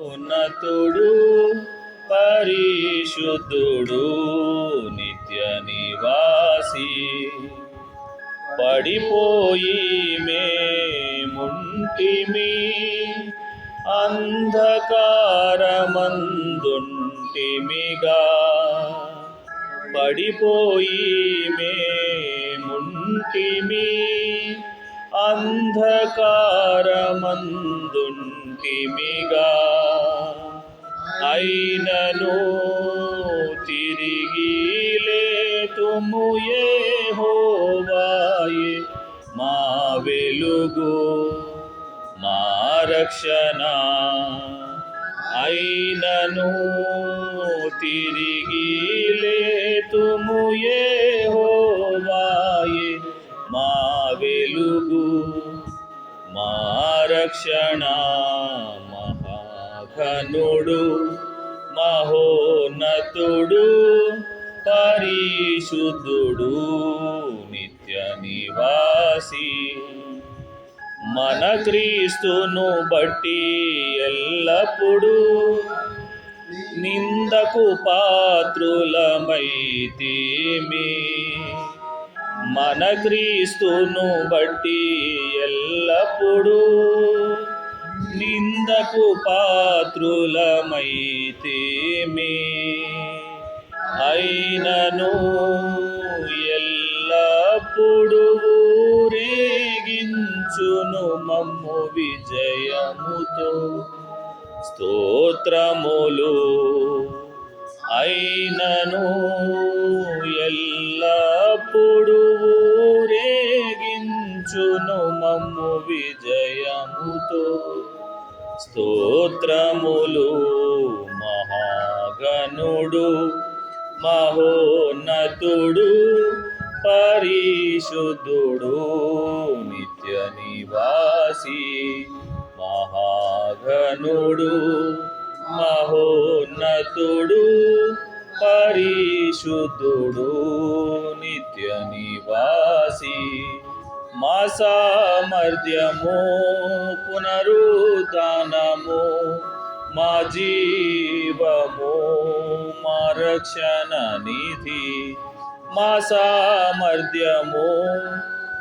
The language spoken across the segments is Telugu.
ఉన్నతుడు పరిశుద్ధుడు నిత్య నివాసి. పడిపోయి మేముంటిమి అంధకారమందుంటిమిగా. పడిపోయి మేముంటిమి అంధకారమందుంటిమిగా. అయినను తిరిగి లేతుము యెహోవాయే మా వెలుగు మా రక్షణ. అయినను తిరిగి లేతుము ఏ వెలుగు మా రక్షణ మహాఘనుడు మహోన్నతుడు పరిశుద్ధుడు నిత్య నివాసి. మన క్రీస్తును బట్టి ఎల్లప్పుడూ నిందకు పాత్రులమైతేమి. మన క్రీస్తును బట్టి ఎల్లప్పుడూ నిందకు పాత్రులమైతేమి. అయినను ఎల్లప్పుడు రేగించును మమ్ము విజయముతో. స్తోత్రములు అయినను ఊరేగించును మమ్ము విజయముతో స్తోత్రములు మహాగణుడు మహోన్నతుడు పరిశుద్ధుడు నిత్య నివాసి మహాగణుడు మహోన్నతుడు పరిశుద్ధుడు నిత్య నివాసి మా సామర్థ్యము పునరుదానము మా జీవము మా రక్షణ నిధి మా సామర్థ్యము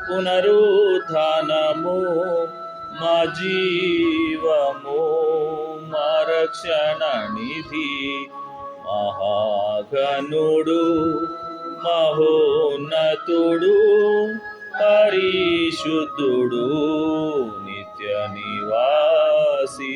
పునరుద్ధానము మా జీవము మా రక్షణ నిధి మహాగనుడు మహోన్నతుడు పరిశుద్ధుడు నిత్య నివాసి